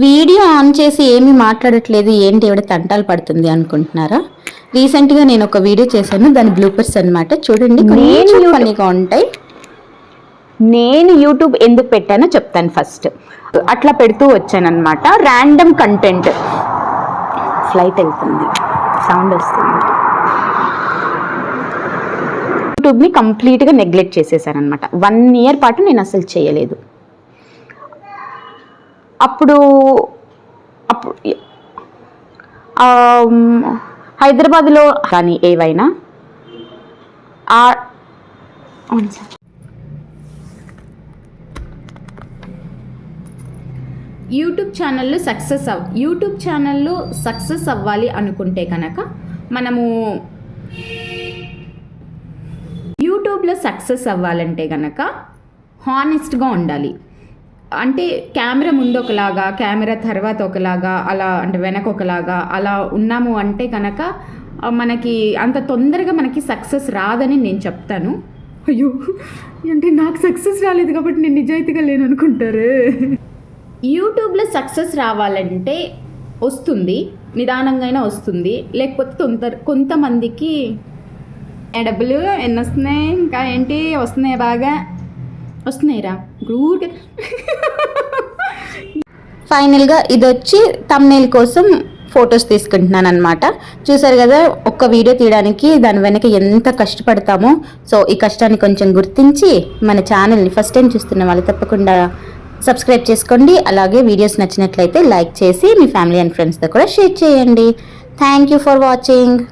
Video on చేసి ఏమీ మాట్లాడట్లేదు ఏంటి ఎవడ తంటాలు పడుతుంది అనుకుంటున్నారా? రీసెంట్గా నేను ఒక వీడియో చేశాను దాని బ్లూపర్స్ అన్నమాట. చూడండి కొంచెం ఫన్నీగా ఉంటాయి. నేను యూట్యూబ్ ఎందుకు పెట్టానో చెప్తాను ఫస్ట్. అట్లా పెడుతూ వచ్చానమాట ర్యాండమ్ కంటెంట్ ఫ్లైట్ వెళ్తుంది. సౌండ్ వస్తుంది. యూట్యూబ్ని కంప్లీట్గా నెగ్లెక్ట్ చేసేసానమాట వన్ ఇయర్ పాటు నేను అసలు చేయలేదు. అప్పుడు అప్పుడు హైదరాబాద్లో కానీ ఏవైనా? యూట్యూబ్ ఛానల్లో సక్సెస్ అవ్ యూట్యూబ్ ఛానల్లో సక్సెస్ అవ్వాలి అనుకుంటే కనుక మనము యూట్యూబ్లో సక్సెస్ అవ్వాలంటే కనుక హానెస్ట్గా ఉండాలి. అంటే కెమెరా ముందు ఒకలాగా కెమెరా తర్వాత ఒకలాగా అలా అంటే వెనక ఒకలాగా అలా ఉన్నాము అంటే కనుక మనకి అంత తొందరగా మనకి సక్సెస్ రాదని నేను చెప్తాను. అయ్యో అంటే నాకు సక్సెస్ రాలేదు కాబట్టి నేను నిజాయితీగా లేను అనుకుంటారు? యూట్యూబ్లో సక్సెస్ రావాలంటే వస్తుంది నిదానంగా అయినా వస్తుంది. లేకపోతే తొందర కొంతమందికి డబ్బులు ఎన్ని వస్తున్నాయి? ఇంకా ఏంటి? వస్తున్నాయి బాగా? వస్తున్నాయిరా. ఊరికే ఫైనల్గా ఇది వచ్చి తమ్నేల్ కోసం ఫొటోస్ తీసుకుంటున్నాను అనమాట చూసారు కదా ఒక్క వీడియో తీయడానికి దాని వెనక ఎంత కష్టపడతామో. సో ఈ కష్టాన్ని కొంచెం గుర్తించి మన ఛానల్ని ఫస్ట్ టైం చూస్తున్న వాళ్ళు తప్పకుండా సబ్స్క్రైబ్ చేసుకోండి. అలాగే వీడియోస్ నచ్చినట్లయితే లైక్ చేసి మీ ఫ్యామిలీ అండ్ ఫ్రెండ్స్తో కూడా షేర్ చేయండి. Thank you for watching